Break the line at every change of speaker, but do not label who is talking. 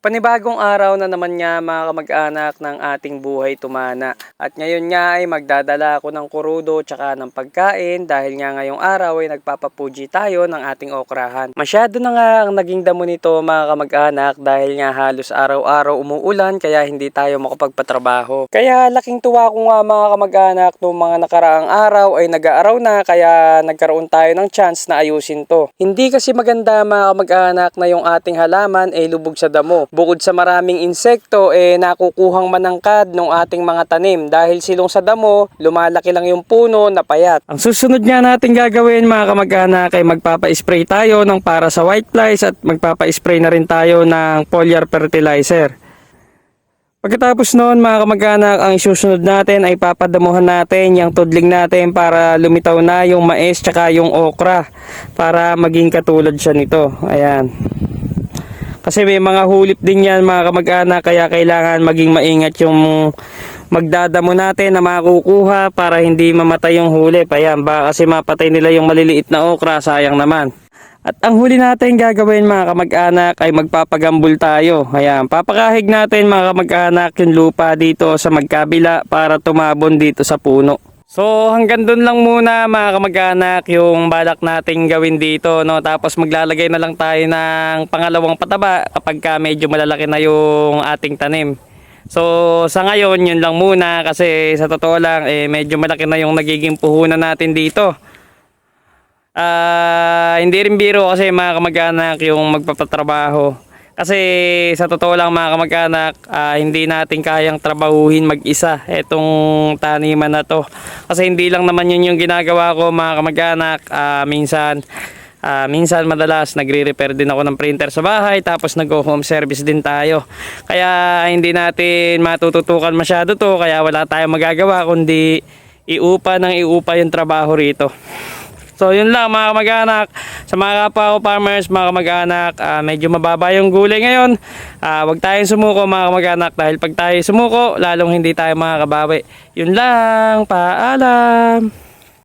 Panibagong araw na naman nga mga kamag-anak ng ating buhay tumana. At ngayon nga ay magdadala ako ng kurudo tsaka ng pagkain dahil nga ngayong araw ay nagpapapuji tayo ng ating okrahan. Masyado na nga ang naging damo nito mga kamag-anak dahil nga halos araw-araw umuulan kaya hindi tayo makapagpatrabaho. Kaya laking tuwa ko nga mga kamag-anak noong mga nakaraang araw ay nag-aaraw na kaya nagkaroon tayo ng chance na ayusin to. Hindi kasi maganda mga kamag-anak na yung ating halaman ay lubog sa damo. Bukod sa maraming insekto, eh nakukuhang manangkad ng ating mga tanim dahil silong sa damo, lumalaki lang yung puno na payat. Ang susunod nga natin gagawin mga kamag-anak ay magpapa-spray tayo ng para sa white flies at magpapa-spray na rin tayo ng foliar fertilizer. Pagkatapos noon mga kamag-anak, ang susunod natin ay papadamuhan natin yung tudling natin para lumitaw na yung mais tsaka yung okra para maging katulad siya nito. Ayan. Kasi may mga hulip din yan mga kamag-anak kaya kailangan maging maingat yung magdadamo natin na makukuha para hindi mamatay yung hulip. Ayan, baka kasi mapatay nila yung maliliit na okra, sayang naman. At ang huli natin gagawin mga kamag-anak ay magpapagambul tayo. Ayan, papakahig natin mga kamag-anak yung lupa dito sa magkabila para tumabon dito sa puno. So hanggang doon lang muna mga kamag-anak yung balak nating gawin dito no tapos maglalagay na lang tayo ng pangalawang pataba kapag ka medyo malalaki na yung ating tanim. So sa ngayon yun lang muna kasi sa totoo lang eh medyo malaki na yung nagiging puhunan natin dito. Ah, hindi rin biro kasi mga kamag-anak yung magpapatrabaho. Kasi sa totoo lang mga kamag-anak, ah, hindi natin kayang trabahuhin mag-isa itong taniman na to. Kasi hindi lang naman yun yung ginagawa ko mga kamag-anak. Ah, minsan, ah, minsan madalas nagre-repair din ako ng printer sa bahay tapos nag-home service din tayo. Kaya hindi natin matututukan masyado to kaya wala tayong magagawa kundi iupa ng iupa yung trabaho rito. So yun lang mga kamag-anak. Sa mga kapwa farmers, mga kamag-anak, ah, medyo mababa yung gulay ngayon. Ah, wag tayong sumuko mga kamag-anak dahil pag tayo sumuko, lalong hindi tayo makakabawi. Yun lang, paalam.